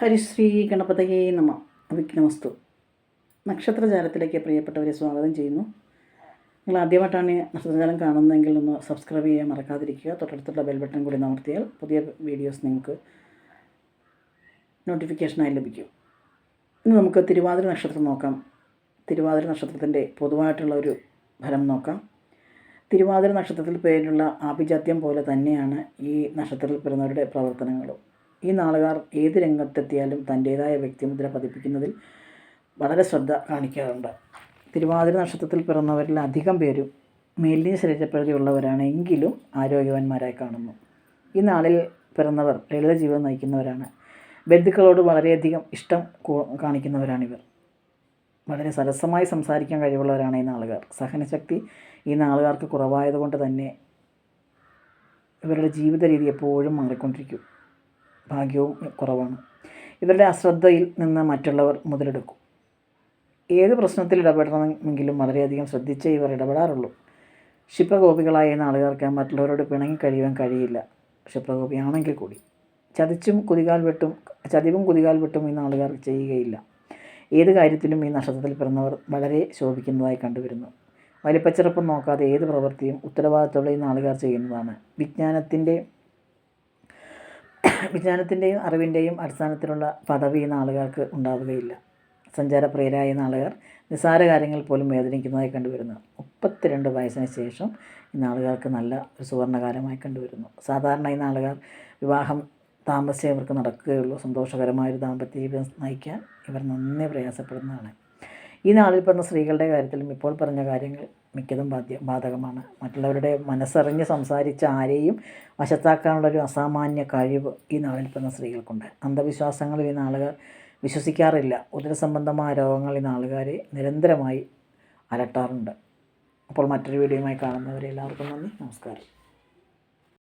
ഹരിശ്രീ ഗണപതയേ നമ. വിഘ്നമസ്തു നക്ഷത്രജാലത്തിലേക്ക് പ്രിയപ്പെട്ടവരെ സ്വാഗതം ചെയ്യുന്നു. നിങ്ങൾ ആദ്യമായിട്ടാണ് നക്ഷത്രജാലം കാണുന്നതെങ്കിൽ ഒന്ന് സബ്സ്ക്രൈബ് ചെയ്യാൻ മറക്കാതിരിക്കുക. തൊട്ടടുത്തുള്ള ബെൽ ബട്ടൺ കൂടി അമർത്തിയാൽ പുതിയ വീഡിയോസ് നിങ്ങൾക്ക് നോട്ടിഫിക്കേഷനായി ലഭിക്കും. ഇന്ന് നമുക്ക് തിരുവാതിര നക്ഷത്രം നോക്കാം. തിരുവാതിര നക്ഷത്രത്തിന്റെ പൊതുവായിട്ടുള്ള ഒരു ഫലം നോക്കാം. തിരുവാതിര നക്ഷത്രത്തിൽ പേരിലുള്ള ആഭിജാത്യം പോലെ തന്നെയാണ് ഈ നക്ഷത്രത്തിൽ പിറന്നവരുടെ പ്രവർത്തനങ്ങളും. ഈ നാളുകാർ ഏത് രംഗത്തെത്തിയാലും തന്റേതായ വ്യക്തിമുദ്ര പതിപ്പിക്കുന്നതിൽ വളരെ ശ്രദ്ധ കാണിക്കാറുണ്ട്. തിരുവാതിര നക്ഷത്രത്തിൽ പിറന്നവരിൽ അധികം പേരും മേലിയ ശരീരപ്രകൃതിയുള്ളവരാണ് എങ്കിലും ആരോഗ്യവാന്മാരായി കാണുന്നു. ഈ നാളിൽ പിറന്നവർ ലളിത ജീവിതം നയിക്കുന്നവരാണ്. ബന്ധുക്കളോട് വളരെയധികം ഇഷ്ടം കാണിക്കുന്നവരാണിവർ. വളരെ സരസമായി സംസാരിക്കാൻ കഴിവുള്ളവരാണ് ഈ നാളുകാർ. സഹനശക്തി ഈ നാളുകാർക്ക് കുറവായതുകൊണ്ട് തന്നെ ഇവരുടെ ജീവിത രീതി എപ്പോഴും മാറിക്കൊണ്ടിരിക്കും. ഭാഗ്യവും കുറവാണ്. ഇവരുടെ അശ്രദ്ധയിൽ നിന്ന് മറ്റുള്ളവർ മുതലെടുക്കും. ഏത് പ്രശ്നത്തിൽ ഇടപെടണമെങ്കിലും വളരെയധികം ശ്രദ്ധിച്ചേ ഇവർ ഇടപെടാറുള്ളൂ. ക്ഷിപ്രകോപികളായ ആളുകൾക്ക് മറ്റുള്ളവരോട് പിണങ്ങി കഴിയുവാൻ കഴിയില്ല. ക്ഷിപ്രകോപിയാണെങ്കിൽ കൂടി. ചതിച്ചും കുതികാൽ വെട്ടും ചതിവും കുതികാൽ വെട്ടും ഈ നാളുകാർ ചെയ്യുകയില്ല. ഏത് കാര്യത്തിലും ഈ നക്ഷത്രത്തിൽ പിറന്നവർ വളരെ ശോഭിക്കുന്നതായി കണ്ടുവരുന്നു. വലിപ്പച്ചെറുപ്പം നോക്കാതെ ഏത് പ്രവൃത്തിയും ഉത്തരവാദിത്തമുള്ള ഈ നാളുകാർ ചെയ്യുന്നതാണ്. വിജ്ഞാനത്തിന്റെ വിജ്ഞാനത്തിന്റെയും അറിവിന്റെയും അടിസ്ഥാനത്തിലുള്ള പദവി ഈ ആളുകൾക്ക് ഉണ്ടാവുകയില്ല. സഞ്ചാരപ്രിയരായ നാളുകാർ നിസ്സാര കാര്യങ്ങൾ പോലും വേദനിക്കുന്നതായി കണ്ടുവരുന്നു. മുപ്പത്തിരണ്ട് വയസ്സിന് ശേഷം ഈ ആളുകൾക്ക് നല്ല ഒരു സുവർണകാലമായി കണ്ടുവരുന്നു. സാധാരണ ഈ നാളുകാർ വിവാഹം താമസിച്ചേ ഇവർക്ക് നടക്കുകയുള്ളൂ. സന്തോഷകരമായൊരു ദാമ്പത്യ ജീവിതം നയിക്കാൻ ഇവർ നന്നേ പ്രയാസപ്പെടുന്നതാണ്. ഈ നാളിൽ പറഞ്ഞ സ്ത്രീകളുടെ കാര്യത്തിലും ഇപ്പോൾ പറഞ്ഞ കാര്യങ്ങൾ മിക്കതും ബാധ്യ ബാധകമാണ്. മറ്റുള്ളവരുടെ മനസ്സറിഞ്ഞ് സംസാരിച്ച ആരെയും വശത്താക്കാനുള്ള ഒരു അസാമാന്യ കഴിവ് ഈ നാളിൽ പറഞ്ഞ സ്ത്രീകൾക്കുണ്ട്. അന്ധവിശ്വാസങ്ങളിൽ ഈ നാളുകാർ വിശ്വസിക്കാറില്ല. ഉദരസംബന്ധമായ രോഗങ്ങൾ ഈ നാളുകാരെ നിരന്തരമായി അലട്ടാറുണ്ട്. അപ്പോൾ മറ്റൊരു വീഡിയോയുമായി കാണുന്നവരെ എല്ലാവർക്കും നന്ദി. നമസ്കാരം.